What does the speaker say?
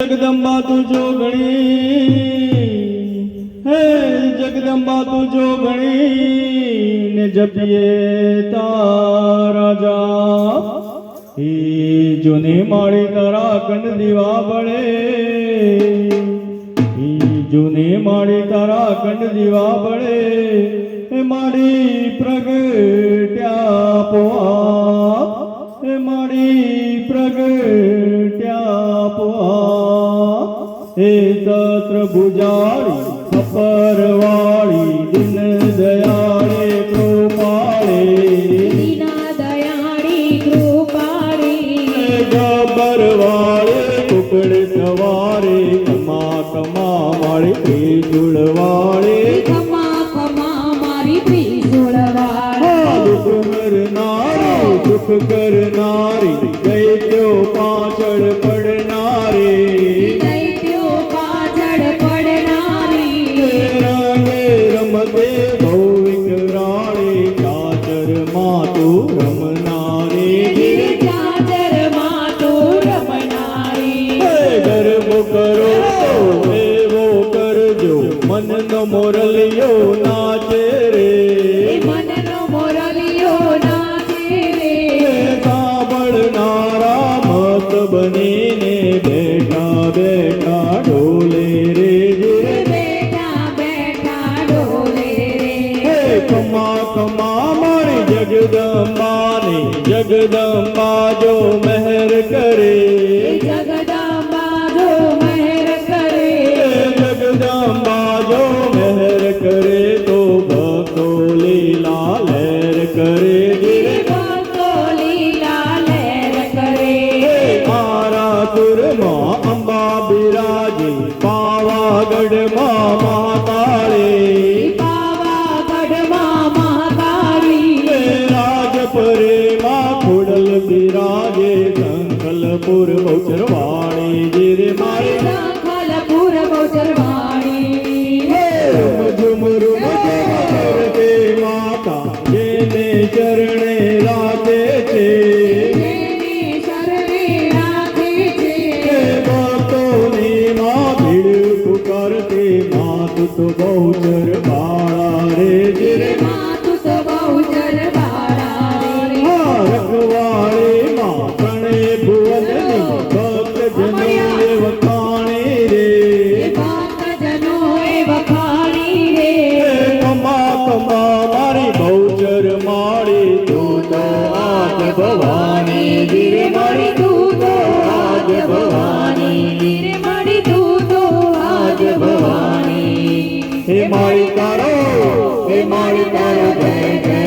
જગદંબા તું જો ગણી, હે જગદંબા તું જો ગણી, ને જપીએ તારા જા હે જોને માળી તારા કંડ દીવા બળે હે જોને માળી તારા કંડ દીવા બળે એ માડી પ્રગટ્યા પોઆ હે તત્ર ભુજાળી સપરવાળી દિન દયાળે કૃપાળે. દીના દયાળી કૃપાળી. ગબર વાળે કુકડ સવારે કમા કમા વાળે ત્રિશુળ વાળે ખમા ખમા મારી ત્રિશુળવાળી દુઃખ કરનારી કરનારી દૈત્યો પાછળ પડનારી. મનનો મોરલિયો નાચે રે મનનો મોરલિયો નાચે રે સાંભળનારા મત બનીને મારી જગદંબાની જગદંબા જો મહેર કરે જગદંબા જો મહેર કરે હે જગદંબા જો મહેર કરે તો ભક્તો લીલા લહેર કરે ધીરે ભક્તો લીલા લહેર કરે સંકલપુર બહુચરવાણી જીરે મારે સંખલપુર ગોચરવાણી ઝુમ ઝુમ તે માતા જેને ચરણે રાતે છે રાખે છે ભક્તોની માં ભીડ પુકારતી માત તો બહુચર બાળા રે જીરે ભવાની ધીરે મારી તું તો આજ ભવાની રે મારી તું તો હે મારી તારો, હે મારી તારો જય.